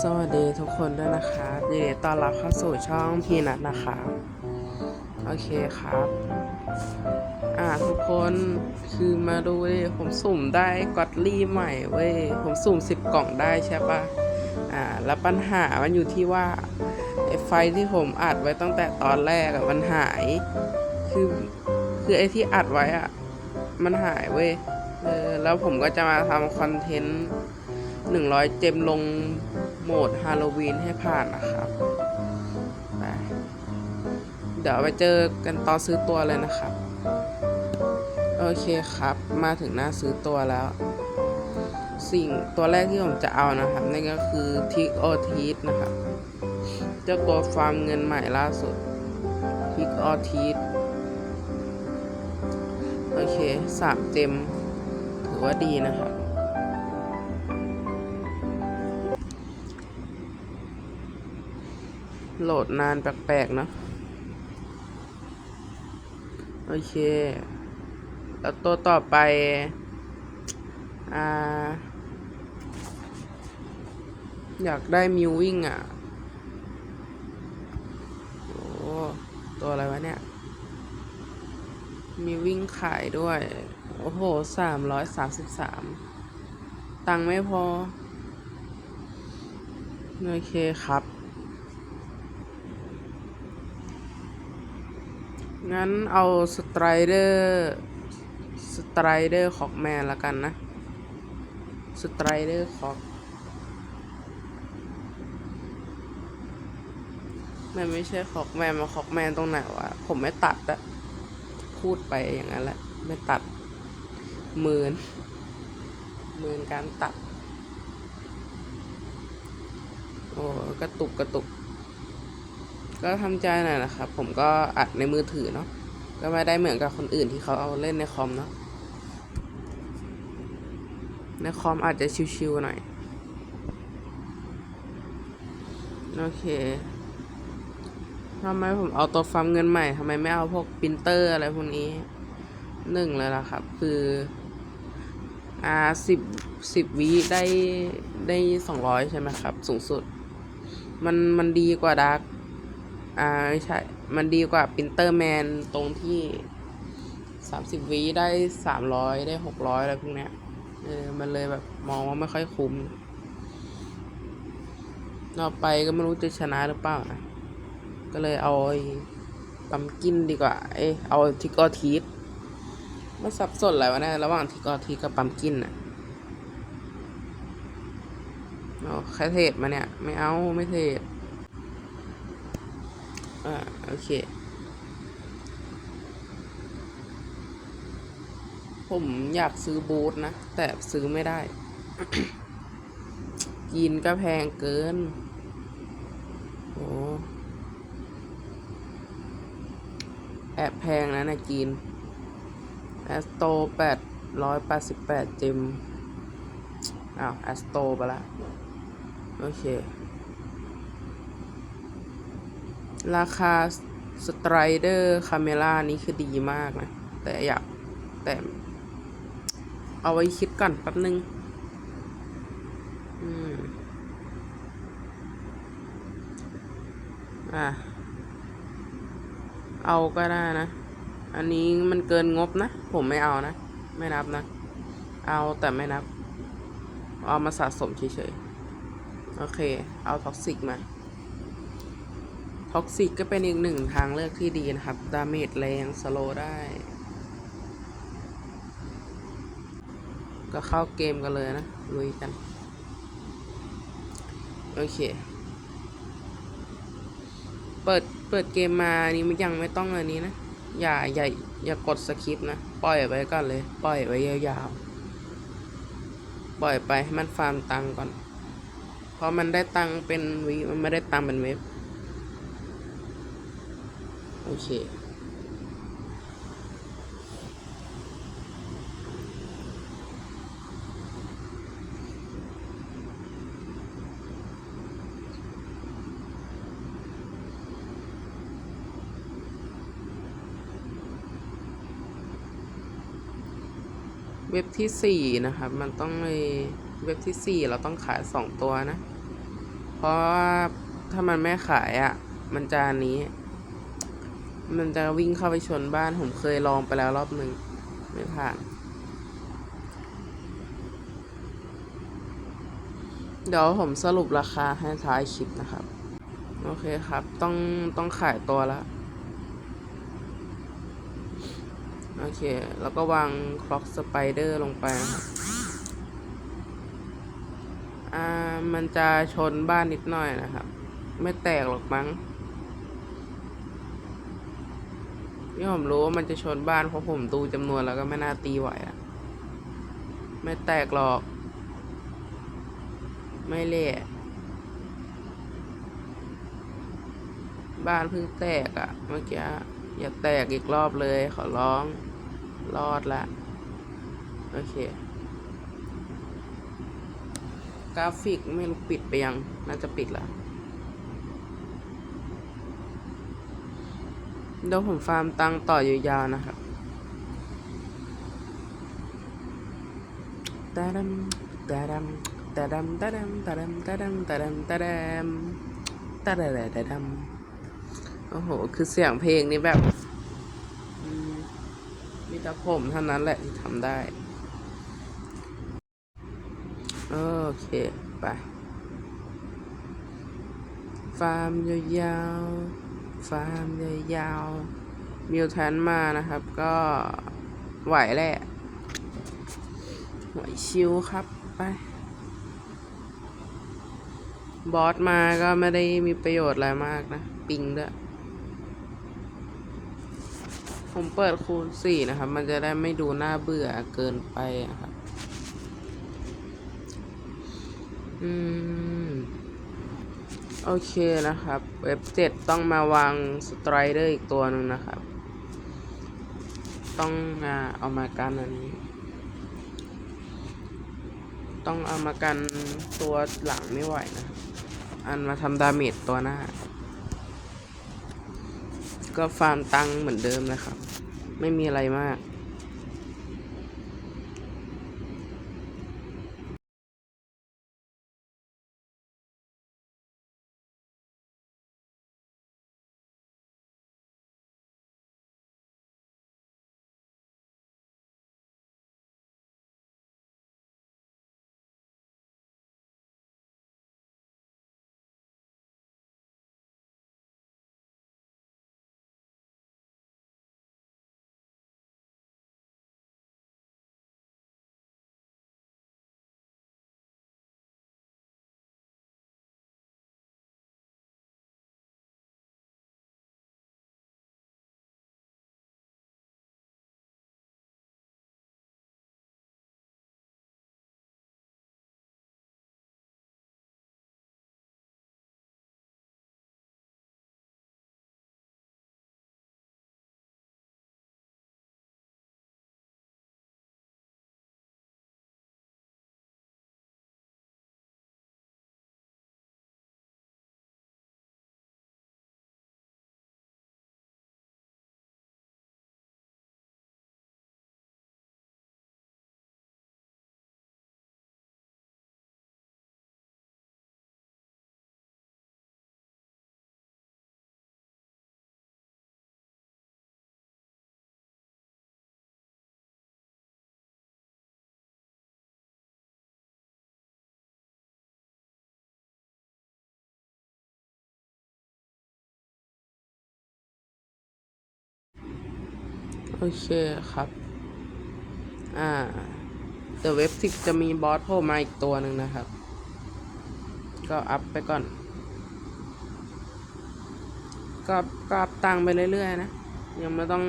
สวัสดีทุกคนด้วยนะครับยินดีต้อนรับเข้าสู่ช่องพีนัทนะครับโอเคครับ อ่าทุกคนคือมาดูเว้ยผมสุ่มได้กอตลี่ใหม่เว้ย ผมสุ่ม10กล่องได้ใช่ปะอ่า แล้วปัญหามันอยู่ที่ว่าไอ้ไฟที่ผมอัดไว้ตั้งแต่ตอนแรกอะมันหาย คือคือไอ้ที่อัดไว้อะมันหายเว้ยเออแล้วผมก็จะมาทำคอนเทนต์ 100เจมลงโหมดฮาโลวีนให้ผ่านนะครับไปเดี๋ยวไปเจอกันตอนซื้อตัวเลยนะครับ โอเคครับ มาถึงหน้าซื้อตัวแล้ว สิ่งตัวแรกที่ผมจะเอานะครับ นั่นก็คือทิกโอทีสนะครับ เจ้าตัวฟาร์มเงินใหม่ล่าสุดทิกออทีสโอเคสามเจมถือว่าดีนะครับ โหลดนานแปลกๆเนอะโอเค แล้วตัวต่อไป อ่า อยากได้มิววิ่งอะ โอ้ตัวอะไรวะเนี่ย มีวิ่งขายด้วย โอ้โหสามร้อยสามสิบสาม ตังไม่พอ โอเคครับ งั้นเอาสไตรเดอร์สไตรเดอร์ของแมนละกันนะสไตรเดอร์ของมันไม่ใช่ของแมนมาของแมนตรงไหนวะผมไม่ตัดอะพูดไปอย่างนั้นแหละไม่ตัดหมื่นหมื่นการตัด โอ้กระตุกกระตุก ก็ทำใจหน่อยนะครับ ผมก็อัดในมือถือเนาะก็ไม่ได้เหมือนกับคนอื่นที่เขาเอาเล่นในคอมเนาะในคอมอาจจะชิวๆหน่อย โอเคทำไมผมเอาตัวฟาร์มเงินใหม่ทำไมไม่เอาพวกปรินเตอร์อะไรพวกนี้หนึ่งเลยล่ะครับ คืออ่าสิบสิบวิได้ได้สองร้อยใช่ไหมครับ สูงสุด มันมันดีกว่าดาร์ก อ่าม่ใช่ มันดีกว่าปรินเตอร์แมนตรงที่สามสิบวิได้สามร้อยได้หกร้อยอะไรพวกเนี้ย เออ มันเลยแบบมองว่าไม่ค่อยคุ้มต่อไปก็ไม่รู้จะชนะหรือเปล่านะ ก็เลยเอาไอ้ปั๊มกินดีกว่า เอ้เอาทิกออทีสมันสับสนอะไรวะเนี่ยระหว่างทิกออทีสกับปั๊มกินอะเอาแค่เทศมาเนี่ย ไม่เอาไม่เทศ อ่าโอเค ผมอยากซื้อบูทนะ แต่ซื้อไม่ได้กินก็แพงเกิน โอ้แอบแพงนะนะกินแอสโตแปดร้อยแปดสิบแปดเจมอ้าวแอสโตไปละ โอเค ราคาสไตรเดอร์คาเมล่านี้คือดีมากนะ แต่อยากแต่ เอาไว้คิดก่อนแป๊บนึง อืม อะ เอาก็ได้นะ อันนี้มันเกินงบนะ ผมไม่เอานะ ไม่นับนะ เอาแต่ไม่นับ เอามาสะสมเฉยๆ โอเค เอาท็อกซิกมา ท็อกซิกก็เป็นอีกหนึ่งทางเลือกที่ดีนะครับ ดาเมจแรงสโลได้ ก็เข้าเกมกันเลยนะ ลุยกัน โอเค เปิด เปิดเกมมานี่มันยังไม่ต้องอันนี้นะ อย่า อย่า อย่ากดสคริปต์นะ ปล่อยไว้ก่อนเลย ปล่อยไว้ยาวๆ ปล่อยไปให้มันฟาร์มตังก่อน เพราะมันได้ตังเป็นวิมันไม่ได้ตังเป็นเว็บ โอเค เว็บที่สี่นะครับ มันต้องในเว็บที่สี่เราต้องขายสองตัวนะ เพราะว่าถ้ามันไม่ขายอะ่ะ มันจะนี้ มันจะวิ่งเข้าไปชนบ้าน ผมเคยลองไปแล้วรอบหนึ่งไม่ผ่าน เดี๋ยวผมสรุปราคาให้ท้ายคลิปนะครับ โอเคครับ ต้องต้องขายตัวแล้วโอเค แล้วก็วางคล็อกสไปเดอร์ลงไปนะครับอ่า มันจะชนบ้านนิดหน่อยนะครับ ไม่แตกหรอกมั้ง นี่ผมรู้ว่ามันจะชนบ้านเพราะผมดูจำนวนแล้วก็ไม่น่าตีไหวอะไม่แตกหรอก ไม่เละบ้านเพิ่งแตกอะเมื่อกี้อย่าแตกอีกรอบเลย ขอร้องรอดละ โอเค กราฟิกไม่รู้ปิดไปยัง น่าจะปิดละ เดี๋ยวผมฟาร์มตังต่อยาวๆนะครับตาดำตาดำตาดำตาดำตาดำตาดำตาดำตาดำตาดำตาดำตาดำโอ้โห คือเสียงเพลงนี้แบบมมีแต่ผมเท่านั้นแหละที่ทำได้ โอเค ไป ฟาร์มยาวๆ ฟาร์มยาวมิวแทนมานะครับ ก็ไหวแหละไหวชิวครับไป บอสมาก็ไม่ได้มีประโยชน์อะไรมากนะ ปิงด้วย ผมเปิดคูณสี่นะครับ มันจะได้ไม่ดูน่าเบื่อเกินไปนะครับ อืม โอเคนะครับ เว็บเจ็ดต้องมาวางสไตรเดอร์อีกตัวหนึ่งนะครับ ต้องมาเอามากันอันนี้ ต้องเอามากันตัวหลังไม่ไหวนะ อันมาทำดาเมจตัวหน้า ก็ฟาร์มตังค์เหมือนเดิมนะครับ ไม่มีอะไรมาก โอเคครับ อ่าแต่เว็บทิกจะมีบอสโผล่มาอีกตัวหนึ่งนะครับ ก็อัพไปก่อน ก็ก็อัพตังไปเรื่อยๆนะ ยังไม่ต้อง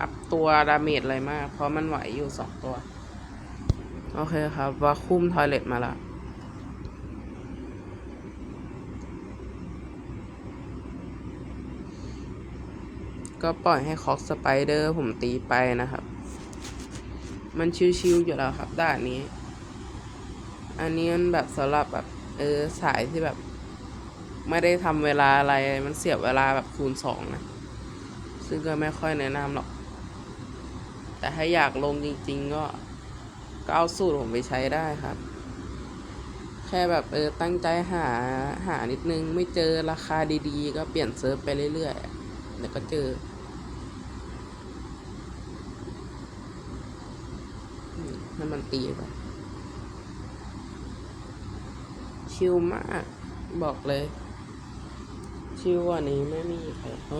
อัพตัวดาเมจอะไรมาก เพราะมันไหวอยู่สองตัว โอเคครับว่าคุมทอยเลตมาแล้ว ก็ปล่อยให้คอกสไปเดอร์ผมตีไปนะครับ มันชิวๆอยู่แล้วครับด้านนี้ อันนี้มันแบบสำหรับแบบเออสายที่แบบ ไม่ได้ทำเวลาอะไรมันเสียบเวลาแบบคูณสองนะ ซึ่งก็ไม่ค่อยแนะนำหรอก แต่ถ้าอยากลงจริง ๆ ก็ก็เอาสูตรผมไปใช้ได้ครับ แค่แบบเออตั้งใจหาหานิดนึง ไม่เจอราคาดีๆ ก็เปลี่ยนเซิร์ฟไปเรื่อยๆเดี๋ยวก็เจอ อืมให้มันตีไปชิลมาก บอกเลย ชิลกว่านี้ไม่มีใครเขา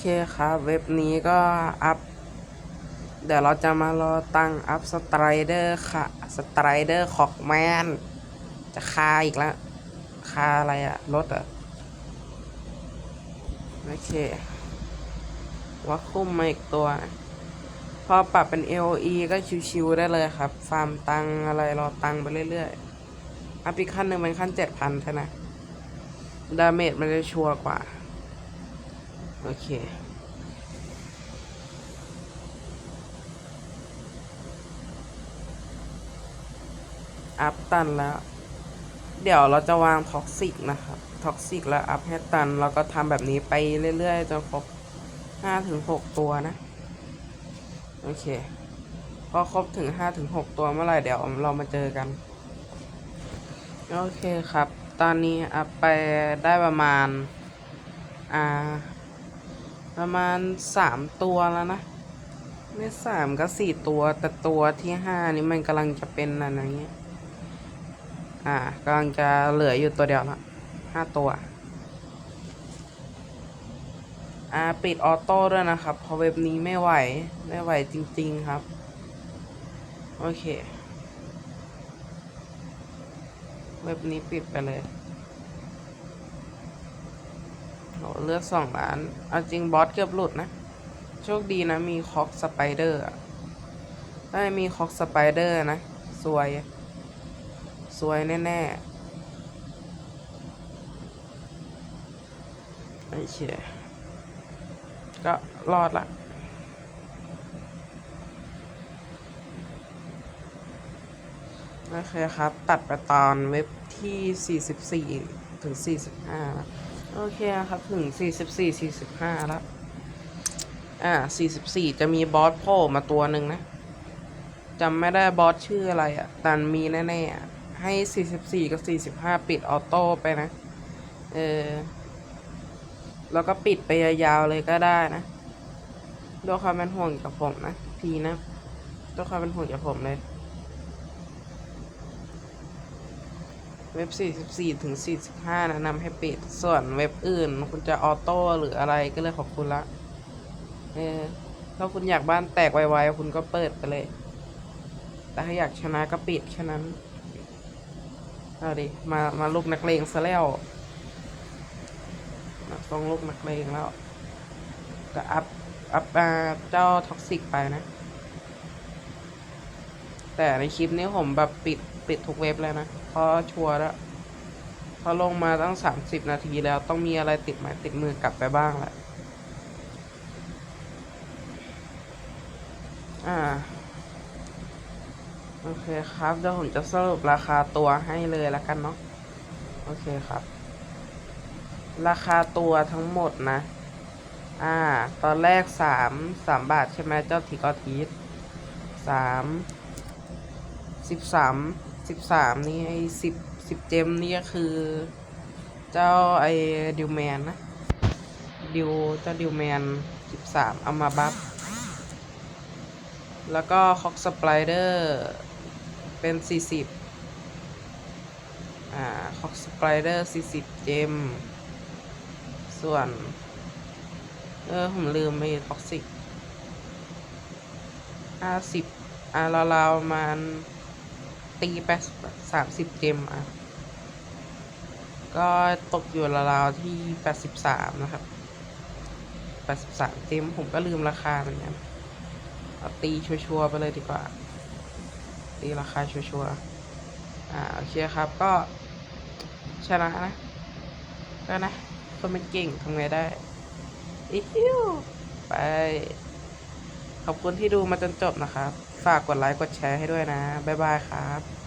เคครับ เว็บนี้ก็อัพ เดี๋ยวเราจะมารอตั้งอัพสไตรเดอร์ค่ะสไตรเดอร์ขอกแมนจะคาอีกแล้วคาอะไรอะรถอะโอเควัดคุ้มมาอีกตัว พอปรับเป็น AOE ก็ชิวๆได้เลยครับ ฟาร์มตังอะไรรอตังไปเรื่อยๆอัพอีกขั้นหนึ่งเป็นขั้นเจ็ดพันใช่ไหมดาเมจมันจะชัวร์กว่า โอเค อัพตันแล้ว เดี๋ยวเราจะวางท็อกซิกนะครับท็อกซิกแล้วอัพให้ตัน เราก็ทำแบบนี้ไปเรื่อยๆจนครบห้าถึงหกตัวนะ โอเค พอครบถึงห้าถึงหกตัวเมื่อไหร่เดี๋ยวเรามาเจอกัน โอเคครับ ตอนนี้อัพไปได้ประมาณ อ่า ประมาณสามตัวแล้วนะ ไม่สามก็สี่ตัว แต่ตัวที่ห้านี่มันกำลังจะเป็นอะไรเงี้ย อ่ากำลังจะเหลืออยู่ตัวเดียวละห้าตัว อ่าปิดออโต้ด้วยนะครับ เพราะเว็บนี้ไม่ไหว ไม่ไหวจริง ๆครับ โอเค เว็บนี้ปิดไปเลย โหเลือกสองล้าน เอาจริงบอสเกือบหลุดนะ โชคดีนะ มีคอกสไปเดอร์อะถ้าไม่มีคอกสไปเดอร์นะ สวย สวยแน่ๆโอเคก็รอดละโอเคครับ ตัดไปตอนเว็บที่ 44 ถึง 45แล้ว โอเคครับถึง44 45แล้วอ่า44จะมีบอสโผล่มาตัวหนึ่งนะจำไม่ได้บอสชื่ออะไรอะ่ะแต่มีแน่ๆอะให้ 44 กับ 45 ปิดออโต้ไปนะ เออ แล้วก็ปิดไปยาวๆเลยก็ได้นะด้วยความเป็นห่วงกับผมนะพีนะด้วยความเป็นห่วงกับผมเลย เว็บ 44 ถึง 45 แนะนำให้ปิด ส่วนเว็บอื่น คุณจะออโต้หรืออะไรก็เลยขอบคุณละ เออ ถ้าคุณอยากบ้านแตกไวๆ คุณก็เปิดไปเลย แต่ถ้าอยากชนะก็ปิดแค่นั้น เอาดิ มา มาลูกนักเลงซะแล้วต้องลูกนักเลงแล้ว ก็อัพ อัพอ่าเจ้าท็อกซิกไปนะ แต่ในคลิปนี้ผมแบบปิด ปิดทุกเว็บเลยนะ เพราะชัวร์แล้วพราะลงมาตั้งสามสิบนาทีแล้วต้องมีอะไรติดไม้ติดมือกลับไปบ้างแหละ อ่า โอเคครับเดี๋ยวผมจะสรุปราคาตัวให้เลยแล้วกันเนาะ โอเคครับ ราคาตัวทั้งหมดนะ อ่า ตอนแรกสามสามบาทใช่ไหมเจ้าทิกอทีสสามสิบสาม สิบสามนี่ไอสิบสิบเจมนี่ก็คือ เจ้าไอดิวแมนนะ ดิวเจ้าดิวแมนสิบสามเอามาบัฟ แล้วก็คอกสไปเดอร์เป็นสี่สิบอ่าคอกสไปเดอร์สี่สิบเจม ส่วน เออ ผมลืมไปท็อกซิกห้าสิบอ่าราวๆประมาณ ตีไปสามสิบเจมอะ ก็ตกอยู่ราวๆที่แปดสิบสามนะครับแปดสิบสามเต็มผมก็ลืมราคาเหมือนกันเอาตีชัวร์ๆไปเลยดีกว่า ตีราคาชัวร์ๆอ่าโอเคครับก็ชนะนะ ก็นะ คนมันเก่งทำไงได้อิวไป ขอบคุณที่ดูมาจนจบนะครับ ฝากกดไลค์กดแชร์ให้ด้วยนะ บ๊ายบายครับ